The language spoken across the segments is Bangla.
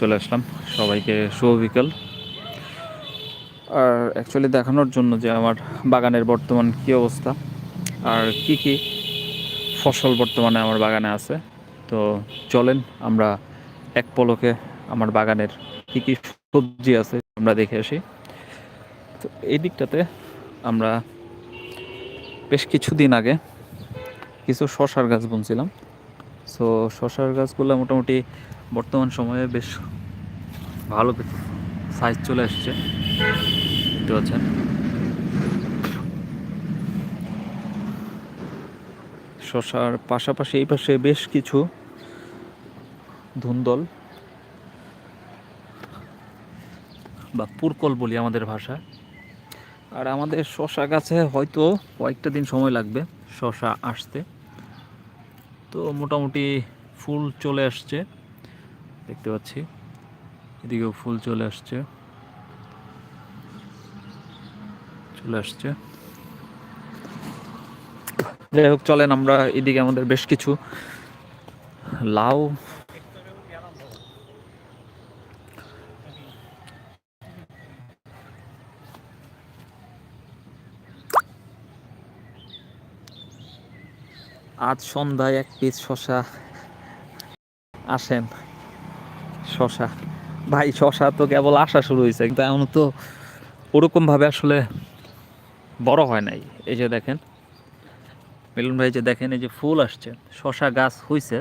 চলে আসলাম। সবাইকে শুভ বিকেল। আর অ্যাকচুয়ালি দেখানোর জন্য যে আমার বাগানের বর্তমান কী অবস্থা, আর কি কি ফসল বর্তমানে আমার বাগানে আছে, তো চলেন আমরা এক পলকে আমার বাগানের কি কি সবজি আছে আমরা দেখে আসি। তো এই দিকটাতে আমরা বেশ কিছুদিন আগে কিছু শশার গাছ বুনছিলাম। সো শশার গাছগুলো মোটামুটি বর্তমান সময়ে বেশ ভালো সাইজ চলে আসছে দেখতে পাচ্ছেন? শশার পাশাপাশি এই পাশে বেশ কিছু ধুন্দল বা পুরকল বলি আমাদের ভাষা আর আমাদের শশা গাছে হয়তো কয়েকটা দিন সময় লাগবে শশা আসতে। তো মোটামুটি ফুল চলে আসছে। দেখতে পাচ্ছি। এদিকেও ফুল চলে আসছে। চলে আসছে। যাই হোক, চলেন আমরা এদিকে আমাদের বেশ কিছু লাউ। আজ সন্ধ্যায় এক পিস শশা আসেন। শশা। ভাই, শশা তো কেবল আসা শুরু হয়েছে, কিন্তু এমন তো ওরকমভাবে আসলে বড় হয় নাই। এই যে দেখেন, মিলন ভাই যে দেখেন, এই যে ফুল আসছে, শশা গাছ হইছে।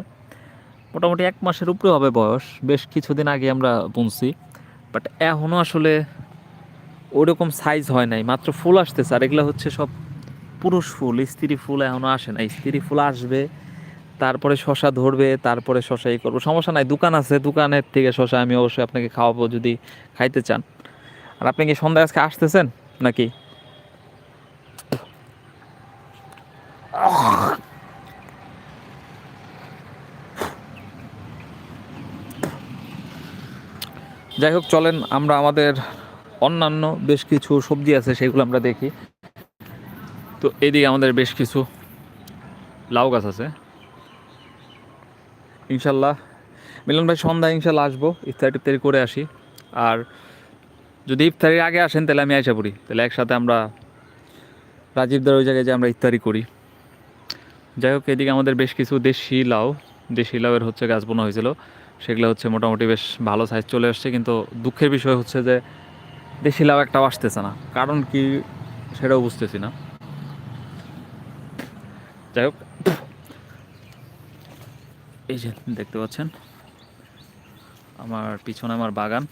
মোটামুটি এক মাসের উপরে হবে বয়স, বেশ কিছুদিন আগে আমরা বুনছি। বাট এখনও আসলে ওরকম সাইজ হয় নাই, মাত্র ফুল আসতেছে। আর এগুলো হচ্ছে সব পুরুষ ফুল, স্ত্রী ফুল এখনও আসে না স্ত্রী ফুল আসবে তারপরে শশা ধরবে, তারপরে শশা ই করব। সমস্যা নাই, দোকান আছে, দোকানের থেকে শশা আমি অবশ্যই আপনাকে খাওয়াবো যদি খাইতে চান। আর আপনি কি সন্ধ্যা আজকে আসতেছেন নাকি? যাই হোক, চলেন আমরা আমাদের অন্যান্য বেশ কিছু সবজি আছে, সেগুলো আমরা দেখি। তো এদিকে আমাদের বেশ কিছু লাউ গাছ আছে। ইনশাল্লাহ। মিলন ভাই, সন্ধ্যায় ইনশাল্লাহ আসব। ইফতারি টিফতারি করে আসি। আর যদি ইফতারির আগে আসেন, তাহলে আমি আইসা পড়ি। তাহলে একসাথে আমরা রাজীবদার ওই জায়গায় যে আমরা ইফতারি করি। যাই হোক, এদিকে আমাদের বেশ কিছু দেশি লাউ। দেশি লাউয়ের হচ্ছে গাছ বোনা হয়েছিল। সেগুলো হচ্ছে মোটামুটি বেশ ভালো সাইজ চলে আসছে। কিন্তু দুঃখের বিষয় হচ্ছে যে দেশি লাউ একটাও আসতেছে না। কারণ কি, সেটাও বুঝতেছি না। যাই হোক এই যে দেখতে পাচ্ছেন, আমার পিছনে আমার বাগান।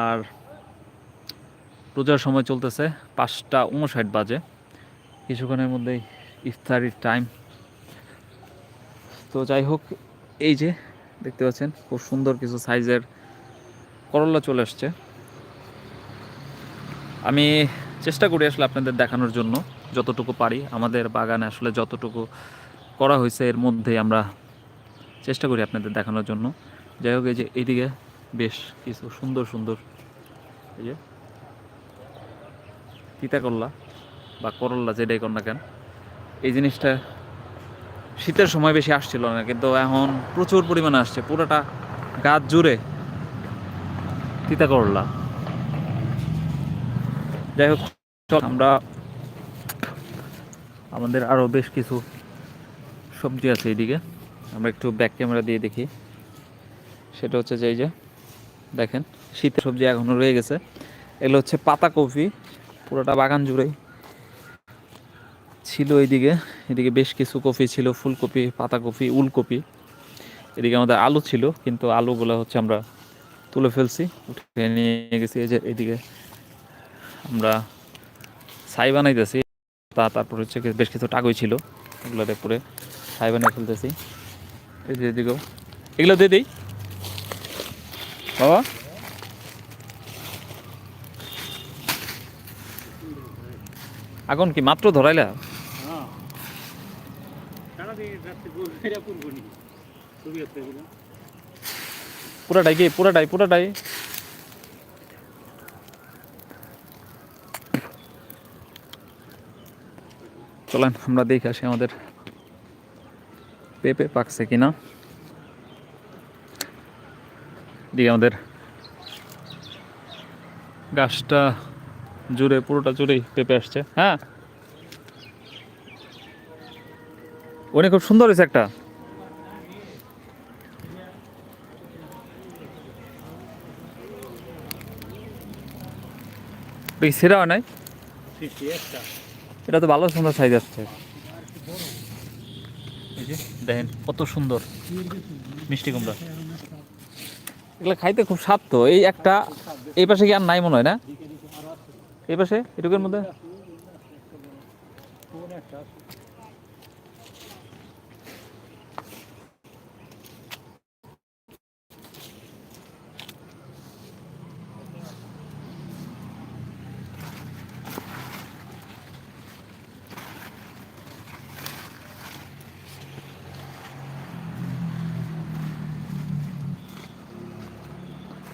আর রোজার সময় চলতেছে পাঁচটা উনষাট বাজে। কিছুক্ষণের মধ্যেই ইফতারির টাইম তো যাই হোক, এই যে দেখতে পাচ্ছেন, খুব সুন্দর কিছু সাইজের করলা চলে আসছে। আমি চেষ্টা করি আসলে আপনাদের দেখানোর জন্য, যতটুকু পারি। আমাদের বাগানে আসলে যতটুকু করা হয়েছে, এর মধ্যে আমরা চেষ্টা করি আপনাদের দেখানোর জন্য। যাই হোক, এই যে এইদিকে বেশ কিছু সুন্দর সুন্দর এই যে তিতা করলা বা করল্লা যেটাই কর না কেন, এই জিনিসটা শীতের সময় বেশি আসছিল না, কিন্তু এখন প্রচুর পরিমাণে আসছে। পুরোটা গাছ জুড়ে তিতা যাই হোক আমরা আমাদের আরও বেশ কিছু সবজি আছে এদিকে আমরা একটু ব্যাক ক্যামেরা দিয়ে দেখি। সেটা হচ্ছে যে এই যে, দেখেন, শীতের সবজি এখনও রয়ে গেছে। এগুলো হচ্ছে পাতা কপি, পুরোটা বাগান জুড়েই ছিল এইদিকে। এদিকে বেশ কিছু কপি ছিল, ফুলকপি পাতাকপি উলকপি। এদিকে আমাদের আলু ছিল, কিন্তু আলুগুলো হচ্ছে আমরা তুলে ফেলছি উঠে নিয়ে গেছি। এই যে এদিকে আমরা ছাই বানাইতেছি। তা তারপর হচ্ছে বেশ কিছু টাকই ছিল, এগুলোতে পরে ছাই বানিয়ে ফেলতেছি। এগুলো দিয়ে দিই। বাবা। আগুন কি মাত্র ধরাইলা? পুরাটাই কি? পুরাটাই পুরাটাই। চলেন, আমরা দেখে আসি আমাদের পেঁপে পাকছে কিনা? দিকে আমাদের গাছটা জুড়ে পুরোটা জুড়েই পেঁপে আসছে। হ্যাঁ? ওনে খুব সুন্দর হয়েছে একটা। সেরা নাই? এটা তো ভালো সুন্দর সাইজ আসছে। দেখেন কত সুন্দর মিষ্টি কুমড়া। এগুলো খাইতে খুব স্বাদ তো। এই একটা, এই পাশে কি আর নাই মনে হয় না? এই পাশে এটুকুর মধ্যে?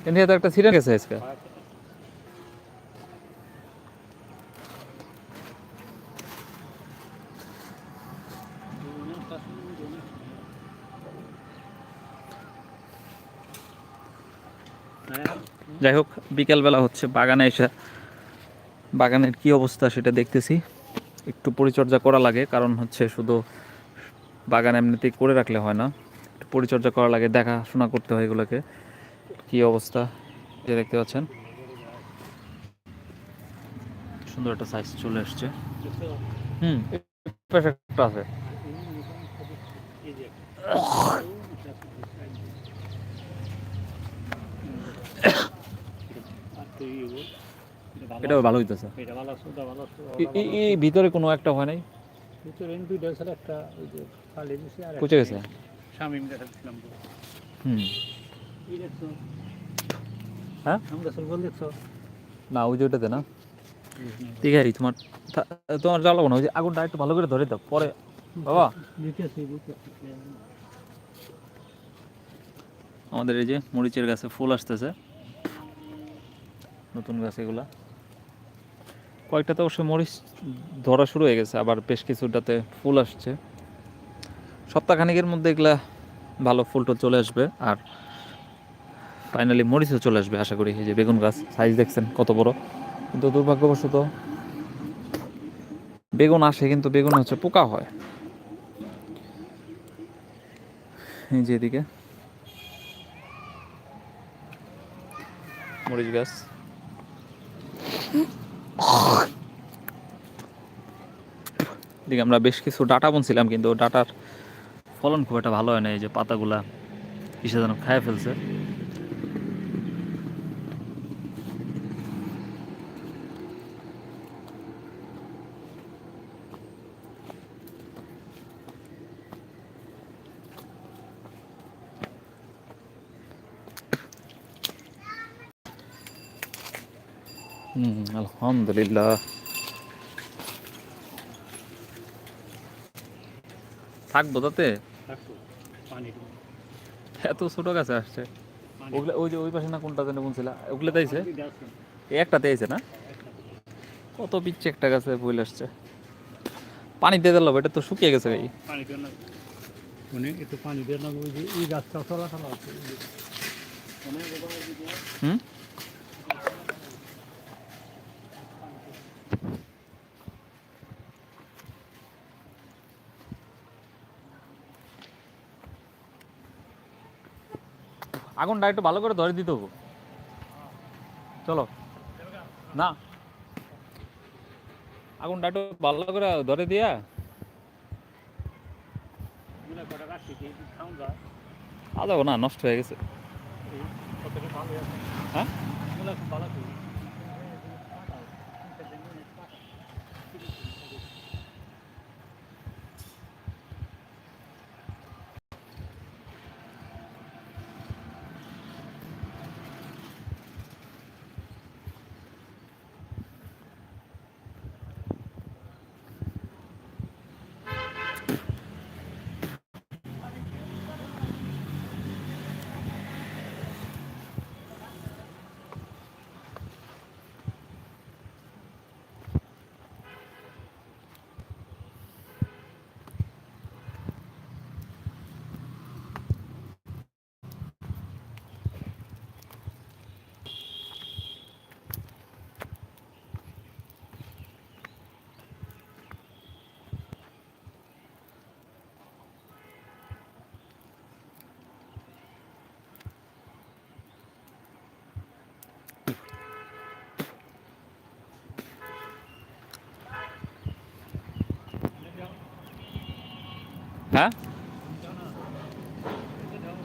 ইন্ডিয়াতে একটা সিরিয়াল গেছে আজকে। যাই হোক, বিকেলবেলা হচ্ছে বাগানে এসে বাগানের কি অবস্থা সেটা দেখতেছি। একটু পরিচর্যা করা লাগে, কারণ হচ্ছে শুধু বাগান এমনিতেই করে রাখলে হয় না। একটু পরিচর্যা করা লাগে, দেখাশোনা করতে হয় এগুলোকে। কি অবস্থা? যে দেখতে পাচ্ছেন। সুন্দর একটা সাইজ চলে এসছে হুম। এই পাশে একটা আছে। এটাও ভালো হইতেছে। এই ভিতরে কোনো একটা হয় নাই? একটা পচে গেছে? হুম। হ্যাঁ? না ওই যে ওটাতে না? ঠিক আছে তোমার তোমার জ্বালাবো না ওই যে আগুনটা একটু ভালো করে ধরে দাও পরে। বাবা। আমাদের এই যে মরিচের গাছে ফুল আসতেছে। নতুন গাছ এগুলা। কয়েকটাতে অবশ্য মরিচ ধরা শুরু হয়ে গেছে আবার বেশ কিছুটাতে ফুল আসছে। সপ্তাহখানিকের মধ্যে এগুলা ভালো ফুলটা চলে আসবে আর ফাইনালি মরিচও চলে আসবে, আশা করি। এই যে বেগুন গাছ সাইজ দেখছেন কত বড়। কিন্তু দুর্ভাগ্যবশত বেগুন আসে, কিন্তু বেগুন হচ্ছে পোকা হয়। এই যে এদিকে। মরিচ গাছ। এদিকে আমরা বেশ কিছু ডাটা বুনছিলাম, কিন্তু ডাটার ফলন খুব একটা ভালো হয় না। এই যে পাতাগুলা কিসে যেন খায় ফেলছে। আলহামদুলিল্লাহ। থাকব তাতে? এত ছোট গাছে আসছে। ওগুলো ওই যে ওই পাশে না কোনটা যেন বলছিল ওগুলো তাইছে এই একটাতে আইছে না? কত পিচ্ছে একটা গাছে বইল আসছে। পানি দিয়ে দিল এটা তো শুকিয়ে গেছে ভাই। মানে একটু পানি দিয়ে না ওই যে এই গাছটা চলাচল আছে। হুম? আগুনটা একটু ভালো করে ধরে দিতে হব। চলো। না। আগুনটা একটু ভালো করে ধরে দিয়া। আ আদাবো না, নষ্ট হয়ে গেছে। হ্যাঁ? হ্যাঁ